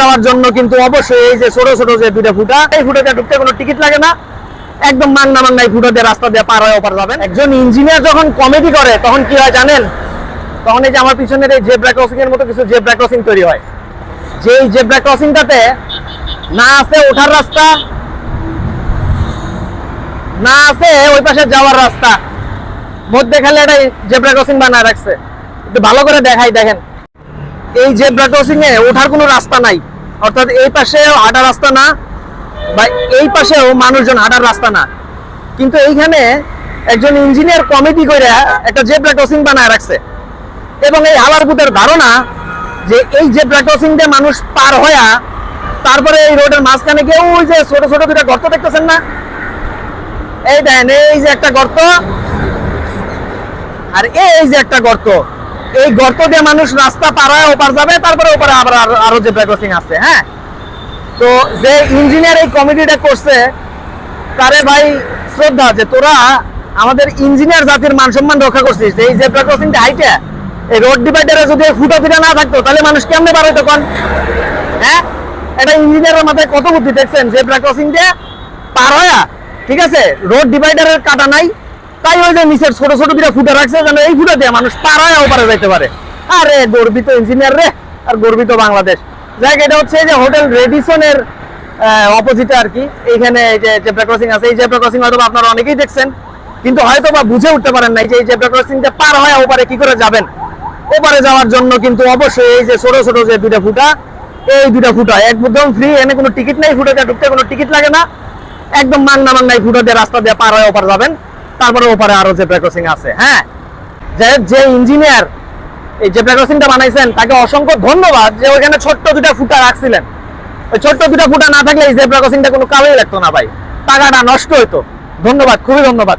যাওয়ার জন্য কিন্তু অবশ্যই এই যে ছোট ছোট যে দুইটা ফুটা, এই ফুটাতে ঢুকতে কোনো টিকিট লাগে না। একদম মাংনা মাংনা এই ফুটো দিয়ে রাস্তা দিয়ে পার হয়ে ওপার যাবেন। একজন ইঞ্জিনিয়ার যখন কমেডি করে, তখন কি হয় জানেন? তখন এই যে আমার পিছনের এই জেব্রা ক্রসিং এর মতো কিছু জেব্রা ক্রসিং তৈরি হয়। যে এই জেব্রা ক্রসিংটাতে না আছে ওঠার রাস্তা, না আছে ওই পাশে যাওয়ার রাস্তা। মধ্যে খালি একটা জেব্রা ক্রসিং বানায় রাখছে। একটু ভালো করে দেখাই, দেখেন। এই জেব্রা ক্রসিং এ ওঠার কোনো রাস্তা নাই। অর্থাৎ এই পাশে হাঁটার রাস্তা না, বা এই পাশেও মানুষজন হাঁটার রাস্তা না। কিন্তু এইখানে একজন ইঞ্জিনিয়ার কমিটি করে একটা জেব্রা ক্রসিং বানায় রাখছে। এবং এই হালারপুতের ধারণা যে এই জেব্রা ক্রসিং দিয়ে মানুষ পার হয়া তারপরে এই রোডের মাঝখানে কেউ ওই যে ছোট ছোট দুটা গর্ত দেখতেছেন না? এই দেখেন, এই যে একটা গর্ত আর এই যে একটা গর্ত। এই গর্ত দিয়ে মানুষ রাস্তা পার হয়ে ওপার যাবে, তারপরে ওপারে আবার আরো- জেব্রা ক্রসিং আছে হ্যাঁ? তো যে ইঞ্জিনিয়ার এই কমিটিটা করছে, তারে ভাই শ্রদ্ধা যে তোরা আমাদের ইঞ্জিনিয়ার জাতির মান সম্মান রক্ষা করছিস, যে এই জেব্রা ক্রসিংটা হাইটে, এই রোড ডিভাইডারে যদি ফুটা ফিটা না থাকতো, তাহলে মানুষ কেমনে পার কোন? হ্যাঁ? এটা ইঞ্জিনিয়ারের মাথায় কত বুদ্ধি দেখছেন জেব্রা ক্রসিং পার হয়া, ঠিক আছে? রোড ডিভাইডারের কাটা নাই তাই ওই যে নিচের ছোট ছোট দুটা ফুটা রাখছে যেন এই ফুটা দিয়ে মানুষ পার হয়ে ওপারে যাইতে পারে। আরে গর্বিত ইঞ্জিনিয়ার রে, আর গর্বিত বাংলাদেশ। যাই এটা হচ্ছে যে হোটেল রেডিসনের অপোজিটে আর কি। এইখানে এই যে জেব্রা ক্রসিং আছে। এই জেব্রা ক্রসিং হয়তো আপনারা অনেকেই দেখছেন, কিন্তু হয়তো বা বুঝে উঠতে পারেন নাই যে এই জেব্রা ক্রসিংটা পার হয়ে ওপারে কি করে যাবেন। ওপারে যাওয়ার জন্য কিন্তু অবশ্যই এই যে ছোট ছোট যে দুইটা ফুটা, এই দুইটা ফুটা একদম ফ্রি এনে কোনো টিকিট নেই, ফুটাতে ঢুকতে কোনো টিকিট লাগে না। একদম মাংনা মাংনা এই ফুটো দিয়ে রাস্তা দিয়ে পার হয়ে ওপার যাবেন। তারপরে ওপারে আরও জেব্রা ক্রসিং আছে হ্যাঁ? যে ইঞ্জিনিয়ার এই জেব্রা ক্রসিংটা বানাইছেন, তাকে অসংখ্য ধন্যবাদ যে ওইখানে ছোট্ট দুটা ফুটা রাখছিলেন। ওই ছোট্ট দুটা ফুটা না থাকলে এই জেব্রা ক্রসিংটা কোনো কাজেই লাগতো না ভাই। টাকাটা নষ্ট হইতো। ধন্যবাদ, খুবই ধন্যবাদ।